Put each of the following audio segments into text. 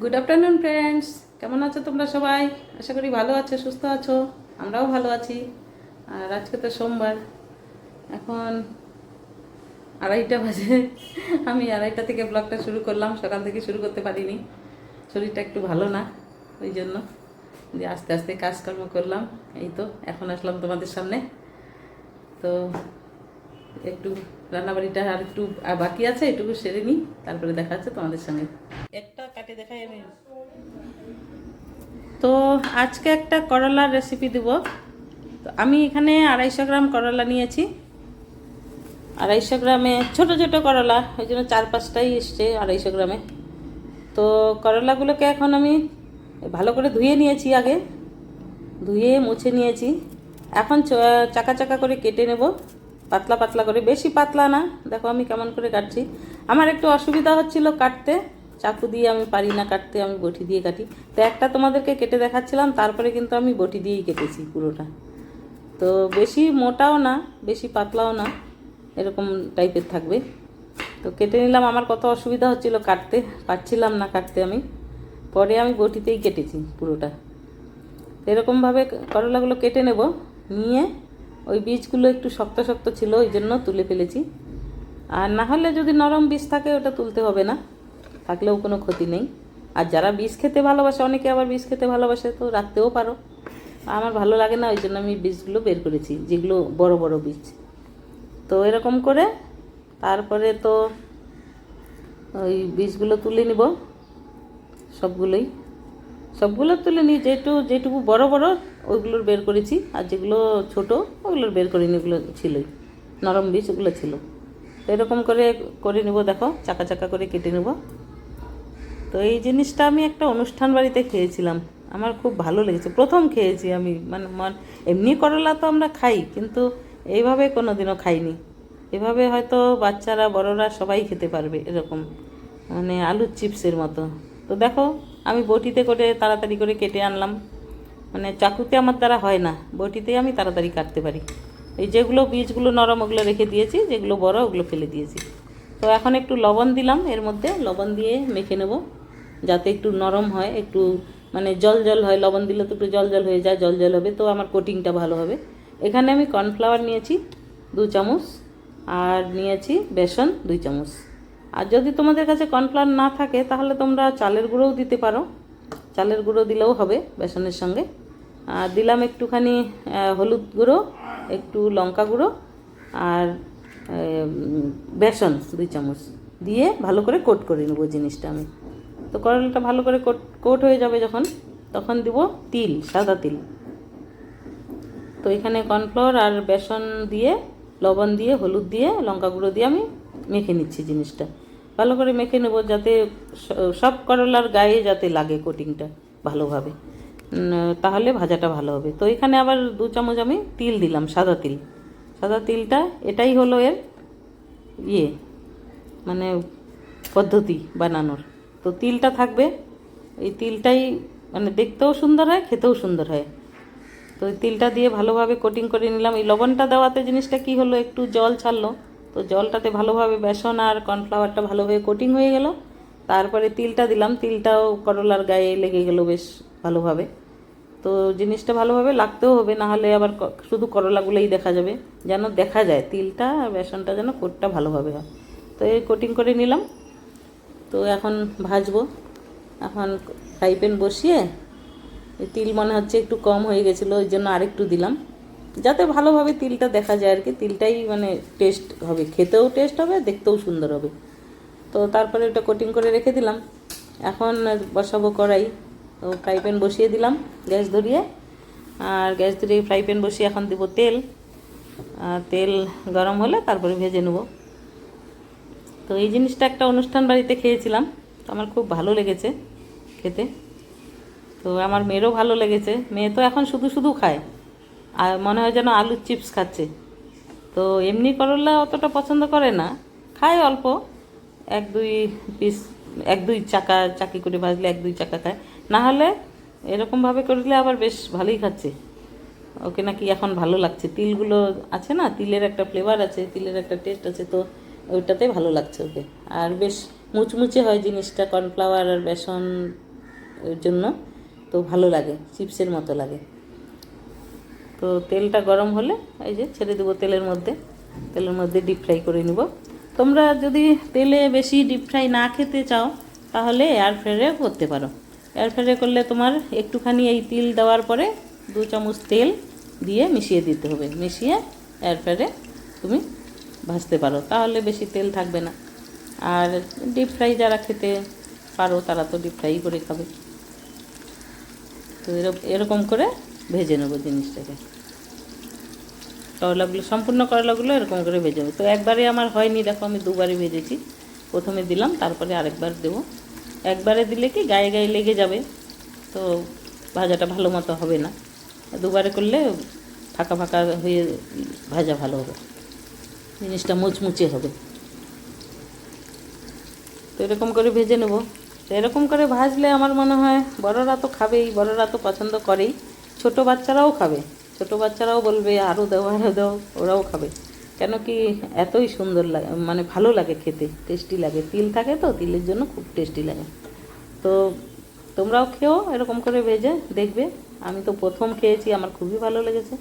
Good afternoon friends কেমন আছো তোমরা সবাই? আশা করি ভালো আছো, সুস্থ আছো। আমরাও ভালো আছি। আর আজকে তো সোমবার। এখন আড়াইটা বাজে। আমি আড়াইটা থেকে ব্লগটা শুরু করলাম। সকাল থেকে শুরু করতে পারিনি। শরীরটা একটু ভালো না, ওই জন্য যে আস্তে আস্তে কাজকর্ম করলাম। এই তো, এখন আসলাম তোমাদের সামনে। তো একটু রান্নাবাড়িটা আর একটু বাকি আছে এটুকু সেরে নিই তারপরে দেখা যাচ্ছে তোমাদের সঙ্গে। একটা কাটে দেখাই আমি। তো আজকে একটা করলার রেসিপি দেব। তো আমি এখানে আড়াইশো গ্রাম করলা নিয়েছি। আড়াইশো গ্রামে ছোট ছোট করলা ওই জন্য চার পাঁচটাই এসছে আড়াইশো গ্রামে। তো করলাগুলোকে এখন আমি ভালো করে ধুয়ে নিয়েছি আগে। ধুয়ে মুছে নিয়েছি। এখন চাকা চাকা করে কেটে নেব। পাতলা পাতলা করে, বেশি পাতলা না। দেখো আমি কেমন করে কাটছি। আমার একটু অসুবিধা হচ্ছিল কাটতে। চাকু দিয়ে আমি পারি না কাটতে, আমি বটি দিয়ে কাটি। তো একটা তোমাদেরকে কেটে দেখাচ্ছিলাম, তারপরে কিন্তু আমি বটি দিয়েই কেটেছি পুরোটা। তো বেশি মোটাও না, বেশি পাতলাও না, এরকম টাইপের থাকবে। তো কেটে নিলাম, আমার কত অসুবিধা হচ্ছিল কাটতে, পারছিলাম না কাটতে আমি। পরে আমি বটিতেই কেটেছি পুরোটা। এরকমভাবে করলাগুলো কেটে নেব, নিয়ে ওই বীজগুলো একটু শক্ত শক্ত ছিল, ওই জন্য তুলে ফেলেছি। আর না হলে যদি নরম বীজ থাকে, ওটা তুলতে হবে না। থাকলেও কোনো ক্ষতি নেই। আর যারা বীজ খেতে ভালোবাসে, অনেকে আবার বীজ খেতে ভালোবাসে, তো রাখতেও পারো। আমার ভালো লাগে না, ওই জন্য আমি বীজগুলো বের করেছি, যেগুলো বড় বড় বীজ। তো এরকম করে তারপরে তো ওই বীজগুলো তুলে নিব, সবগুলোই। সবগুলো তুলে নিই যেটু, যেটুকু বড় বড়, ওইগুলোর বের করেছি। আর যেগুলো ছোট ওগুলোর বের করিনি ওগুলো ছিলই। নরম বীজ ওগুলো ছিল। তো এরকম করে করে নেব দেখো, চাকা চাকা করে কেটে নেব। তো এই জিনিসটা আমি একটা অনুষ্ঠান বাড়িতে খেয়েছিলাম। আমার খুব ভালো লেগেছে। প্রথম খেয়েছি আমি। মানে মন- এমনি করলা তো আমরা খাই, কিন্তু এইভাবে কোনো দিনও খাইনি। এভাবে হয়তো বাচ্চারা, বড়রা সবাই খেতে পারবে এরকম। মানে আলুর চিপসের মতো। তো দেখো আমি বটিতে করে তাড়াতাড়ি করে কেটে আনলাম। মানে চাকুতে আমার দ্বারা হয় না, বটিতে আমি তাড়াতাড়ি কাটতে পারি। এই যেগুলো বীজগুলো নরম ওগুলো রেখে দিয়েছি, যেগুলো বড় ওগুলো ফেলে দিয়েছি। তো এখন একটু লবণ দিলাম, এর মধ্যে লবণ দিয়ে মেখে নেব, যাতে একটু নরম হয়, একটু মানে জল জল হয়। লবণ দিলে তো একটু জল জল হয়ে যায়, জল জল হবে, তো আমার কোটিংটা ভালো হবে। এখানে আমি কর্নফ্লাওয়ার নিয়েছি দু চামচ, আর নিয়েছি বেসন দুই চামচ। আর যদি তোমাদের কাছে কর্নফ্লাওয়ার না থাকে, তাহলে তোমরা চালের গুঁড়োও দিতে পারো। চালের গুঁড়ো দিলেও হবে বেসনের সঙ্গে। আর দিলাম একটুখানি হলুদ গুঁড়ো, একটু লঙ্কা গুঁড়ো আর বেসন দুই চামচ দিয়ে ভালো করে কোট করে নেব জিনিসটা আমি। তো করলাটা ভালো করে কোট কোট হয়ে যাবে যখন, তখন দিব তিল, সাদা তিল। তো এখানে কর্নফ্লাওয়ার আর বেসন দিয়ে, লবণ দিয়ে, হলুদ দিয়ে, লঙ্কা গুঁড়ো দিয়ে আমি মেখে নিচ্ছি জিনিসটা। ভালো করে মেখে নেব যাতে সব করলার গায়ে যাতে লাগে কোটিংটা ভালোভাবে। তাহলে ভাজাটা ভালো হবে। তো এখানে আবার দু চামচ আমি তিল দিলাম, সাদা তিল। সাদা তিলটা, এটাই হলো এর ইয়ে মানে পদ্ধতি বানানোর। তো তিলটা থাকবে, এই তিলটাই মানে দেখতেও সুন্দর হয়, খেতেও সুন্দর হয়। তো তিলটা দিয়ে ভালোভাবে কোটিং করে নিলাম। এই লবণটা দেওয়াতে জিনিসটা কি হলো, একটু জল ছাড়লো। তো জলটাতে ভালোভাবে বেসন আর কর্নফ্লাওয়ারটা ভালোভাবে কোটিং হয়ে গেল। তারপরে তিলটা দিলাম, তিলটাও করলার গায়ে লেগে গেল বেশ ভালোভাবে। তো জিনিসটা ভালোভাবে লাগতেও হবে, না হলে আবার শুধু করলাগুলোই দেখা যাবে। যেন দেখা যায় তিলটা আর বেসনটা যেন কোটটা ভালোভাবে হয়। তো এই কোটিং করে নিলাম। তো এখন ভাজবো। এখন ফ্রাই প্যান বসিয়ে তিল মনে হচ্ছে একটু কম হয়ে গেছিল, ওই জন্য আরেকটু দিলাম। যাতে ভালোভাবে তিলটা দেখা যায় আর কি, তিলটাই মানে টেস্ট হবে। খেতেও টেস্ট হবে, দেখতেও সুন্দর হবে। তো তারপরে ওটা কোটিং করে রেখে দিলাম। এখন বসাবো কড়াই। তো ফ্রাই প্যান বসিয়ে দিলাম গ্যাস ধরিয়ে। আর গ্যাস ধরিয়ে ফ্রাই প্যান বসিয়ে এখন দেবো তেল। আর তেল গরম হলে তারপরে ভেজে নেব। তো এই জিনিসটা একটা অনুষ্ঠান বাড়িতে খেয়েছিলাম। তো আমার খুব ভালো লেগেছে খেতে। তো আমার মেয়েরও ভালো লেগেছে। মেয়ে তো এখন শুধু শুধু খায়। আর মনে হয় যেন আলুর চিপস খাচ্ছে। তো এমনি করলা অতটা পছন্দ করে না। খায় অল্প। এক দুই পিস, এক দুই চাকা, চাকি করে ভাজলে এক দুই চাকা খায়। না হলে এরকমভাবে করলে আবার বেশ ভালোই খাচ্ছে। ওকে নাকি এখন ভালো লাগছে। তিলগুলো আছে না? তিলের একটা ফ্লেভার আছে, তিলের একটা টেস্ট আছে, তো ওইটাতে ভালো লাগছে ওকে। আর বেশ মুচমুচে হয় জিনিসটা কর্নফ্লাওয়ার আর বেসন জন্য। তো ভালো লাগে, চিপসের মতো লাগে। তো তেলটা গরম হলে এই যে ছেড়ে দেবো তেলের মধ্যে। তেলের মধ্যে ডিপ ফ্রাই করে নিব। তোমরা যদি তেলে বেশি ডিপ ফ্রাই না খেতে চাও, তাহলে এয়ার ফ্রায়ারে করতে পারো। এয়ার ফ্রায়ারে করলে তোমার একটুখানি এই তিল দেওয়ার পরে দু চামচ তেল দিয়ে মিশিয়ে দিতে হবে। মিশিয়ে এয়ার ফ্রায়ারে তুমি ভাজতে পারো। তাহলে বেশি তেল থাকবে না। আর ডিপ ফ্রাই যারা খেতে পারো, তারা তো ডিপ ফ্রাই করে খাবে। তো এরকম এরকম করে ভেজে নেব জিনিসটাকে। করলাগুলো, সম্পূর্ণ করলাগুলো এরকম করে ভেজে নেব। তো একবারে আমার হয়নি, দেখো আমি দুবারে ভেজেছি। প্রথমে দিলাম, তারপরে আরেকবার দেবো। একবারে দিলে কি গায়ে গায়ে লেগে যাবে, তো ভাজাটা ভালো মতো হবে না। দুবারে করলে ফাঁকা ফাঁকা হয়ে ভাজা ভালো হবে। জিনিসটা মুচমুচে হবে। তো এরকম করে ভেজে নেব। তো এরকম করে ভাজলে আমার মনে হয় বড়রা তো খাবেই, বড়রা তো পছন্দ করেই। ছোট বাচ্চারাও খাবে। ছোট বাচ্চারাও বলবে আরও দাও আরও দাও। ওরাও খাবে। কেন কি এতই সুন্দর লাগে মানে ভালো লাগে খেতে টেস্টি লাগে। তিল থাকে তো, তিলের জন্য খুব টেস্টি লাগে। তো তোমরাও খেও, এরকম করে ভেজে দেখবে। আমি তো প্রথম খেয়েছি, আমার খুবই ভালো লেগেছে।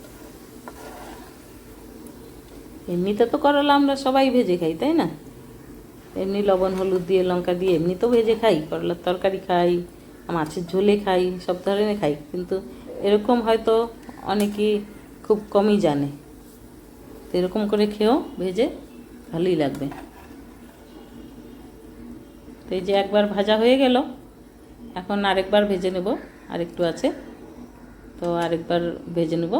এমনিতে তো করলা আমরা সবাই ভেজে খাই, তাই না? এমনি লবণ, হলুদ দিয়ে, লঙ্কা দিয়ে এমনি তো ভেজে খাই। করলার তরকারি খাই, মাছের ঝোলে খাই, সব ধরনের খাই। কিন্তু এরকম হয়তো অনেকেই খুব কমই জানে। তো এরকম করে খেয়েও ভেজে ভালোই লাগবে। তো এই যে একবার ভাজা হয়ে গেল, এখন আরেকবার ভেজে নেব, আরেকটু আছে। তো আরেকবার ভেজে নেব।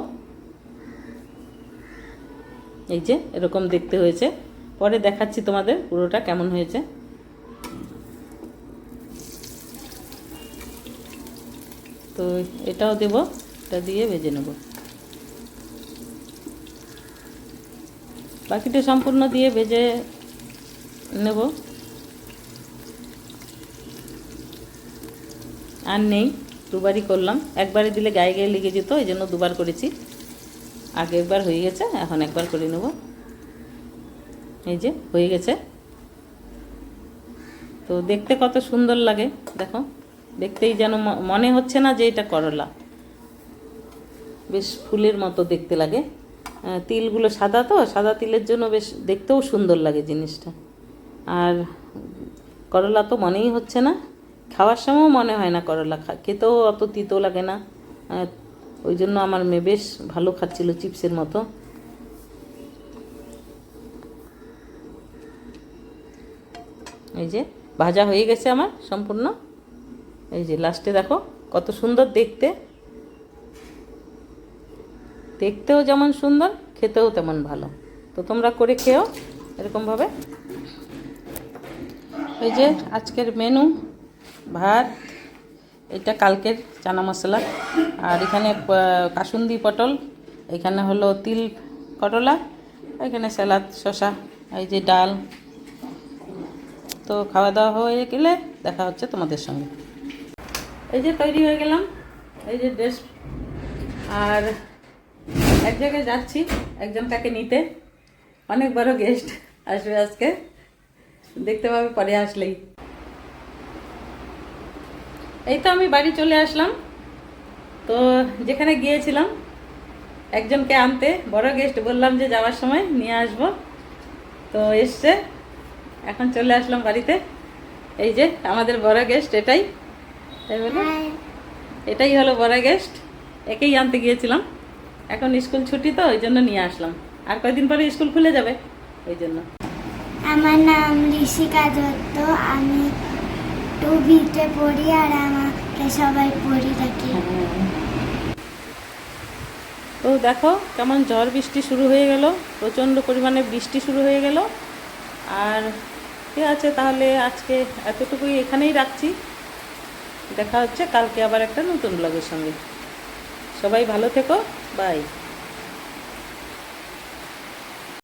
এই যে এরকম দেখতে হয়েছে। পরে দেখাচ্ছি তোমাদের পুরোটা কেমন হয়েছে। তো এটাও দেব, এটা দিয়ে ভেজে নেব। বাকিটা সম্পূর্ণ দিয়ে ভেজে নেব। আর নেই, দুবারই করলাম। একবারে দিলে গায়ে গায়ে লেগে যেত, এই জন্য দুবার করেছি। আগে একবার হয়ে গেছে, এখন একবার করে নেব। এই যে, হয়ে গেছে। তো দেখতে কত সুন্দর লাগে, দেখো। দেখতেই যেন মনে হচ্ছে না যে এটা করলা। বেশ ফুলের মতো দেখতে লাগে। তিলগুলো সাদা তো, সাদা তিলের জন্য বেশ দেখতেও সুন্দর লাগে জিনিসটা। আর করলা তো মনেই হচ্ছে না। খাওয়ার সময়ও মনে হয় না করলা খা, খেতেও অত তিতো লাগে না। ওই জন্য আমার মেয়ে বেশ ভালো খাচ্ছিল চিপসের মতো। এই যে, ভাজা হয়ে গেছে আমার সম্পূর্ণ। এই যে লাস্টে দেখো, কত সুন্দর দেখতে। দেখতেও যেমন সুন্দর, খেতেও তেমন ভালো। তো তোমরা করে খেও, এরকমভাবে। এই যে আজকের মেনু ভাত, এটা কালকের চানা মশলা। আর এখানে কাসুন্দি পটল, এখানে হলো তিল করলা, এখানে স্যালাদ, শসা, এই যে ডাল। তো খাওয়া দাওয়া হয়ে গেলে দেখা হচ্ছে তোমাদের সঙ্গে। এই যে তৈরি হয়ে গেলাম, এই যে ড্রেস আর এক জায়গায় যাচ্ছি, একজনটাকে নিতে। অনেক বড় গেস্ট আসবে আজকে। দেখতে পাবে, পরে আসলেই। এই তো আমি বাড়ি চলে আসলাম। তো যেখানে গিয়েছিলাম, একজনকে আনতে, বড় গেস্ট বললাম যে যাওয়ার সময় নিয়ে আসব। তো এসছে, এখন চলে আসলাম বাড়িতে। এই যে আমাদের বড় গেস্ট এটাই। তাই বলো? এটাই হলো বড় গেস্ট একেই আনতে গিয়েছিলাম। এখন স্কুল ছুটি তো ওই জন্য নিয়ে আসলাম। আর কয়দিন পরে স্কুল খুলে যাবে? ওই জন্য। আমার নাম ঋষিকা দত্ত। আমি টু বিতে পড়ি আর আমাকে সবাই পড়ি ডাকি তো দেখো কেমন ঝড় বৃষ্টি শুরু হয়ে গেল। প্রচণ্ড পরিমাণে বৃষ্টি শুরু হয়ে গেল। আর ঠিক আছে তাহলে? আজকে এতটুকুই এখানেই রাখছি। দেখা হচ্ছে। কালকে আবার একটা নতুন ব্লগের সঙ্গে। সবাই ভালো থেকো। বাই